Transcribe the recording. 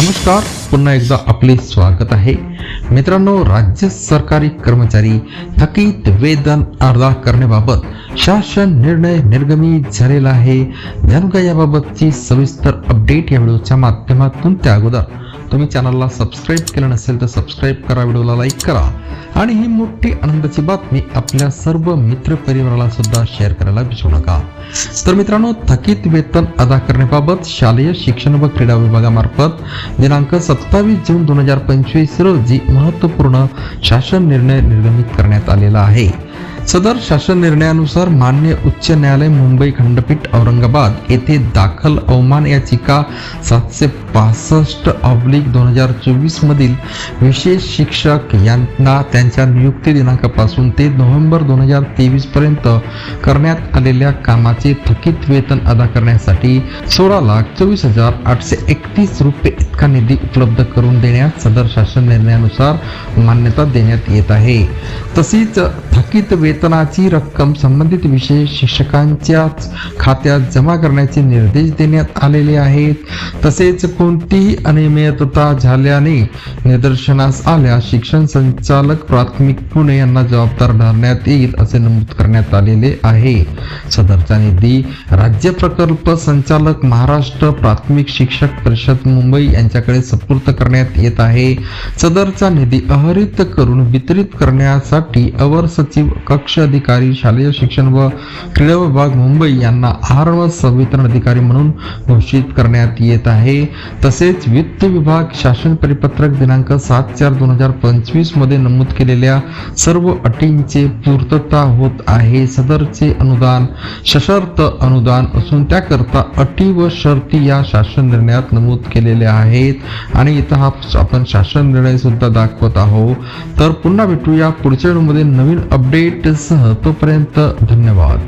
नमस्कार पुन्हा एकदा आपले स्वागत आहे. मित्रांनो राज्य सरकारी कर्मचारी थकीत वेतन अर्धा करण्याबाबत शासन निर्णय निर्गमित झालेला आहे. जाणून का याबाबतची सविस्तर अपडेट या व्हिडिओच्या माध्यमातून त्या अगोदर तुम्ही चॅनलला सबस्क्राईब केलं नसेल तर सबस्क्राईब करा व्हिडिओला लाईक करा. आणि ही मोठी आनंदाची बातमी आपल्या सर्व मित्र परिवाराला सुद्धा शेअर करायला विसरू नका. तर मित्रांनो थकीत वेतन अदा करण्याबाबत शालेय शिक्षण व क्रीडा विभागामार्फत दिनांक सत्तावीस जून दोन हजार पंचवीस रोजी महत्त्वपूर्ण शासन निर्णय निर्गमित करण्यात आलेला आहे. सदर शासन निर्णयानुसार मान्य उच्च न्यायालय मुंबई खंडपीठ औरंगाबाद येथे दाखल अवमान याचिका सातशे पासष्ट ऑब्लिक दोन हजार चोवीस मधील विशेष शिक्षक यांना त्यांच्या नियुक्ती दिनांकापासून ते नोव्हेंबर दोन हजार तेवीस पर्यंत करण्यात आलेल्या कामाचे थकीत वेतन अदा करण्यासाठी सोळा लाख चोवीस हजार आठशे एकतीस रुपये इतका निधी उपलब्ध करून देण्यास सदर शासन निर्णयानुसार मान्यता देण्यात येत आहे. तसेच थकीत वेतनाची रक्कम संबंधित विषय शिक्षकांच्याच खात्यात जमा करण्याचे निर्देश देण्यात आलेले आहेत. तसेच कोणतीही अनियमितता झाल्याने निदर्शनास आल्यास शिक्षण संचालक प्राथमिक पुणे यांना जबाबदार धरण्यात येईल असे नमूद करण्यात आलेले आहे. सदरचा निधी राज्य प्रकल्प संचालक महाराष्ट्र प्राथमिक शिक्षक परिषद मुंबई यांच्याकडे सुपूर्द करण्यात येत आहे. सदरचा निधी अहरित करून वितरित करण्यासाठी अवर सचिव कक्ष अधिकारी शालेय शिक्षण व क्रीडा विभाग मुंबई यांना आहार व संवितरण अधिकारी म्हणून घोषित करण्यात येत आहे. तसेच वित्त विभाग शासन परिपत्रक दिनांक सात चार दोन हजार पंचवीसमध्ये नमूद केलेल्या सर्व अटींचे पूर्तता होत आहे. सदरचे अनुदान सशर्त अनुदान असून त्याकरता अटी व शर्ती या शासन निर्णयात नमूद केलेल्या आहेत. आणि इथं हा आपण शासन निर्णय सुद्धा दाखवत आहोत. तर पुन्हा भेटूया पुढच्या व्हिडिओमध्ये नवीन अपडेट अपडेटसह तोपर्यंत धन्यवाद.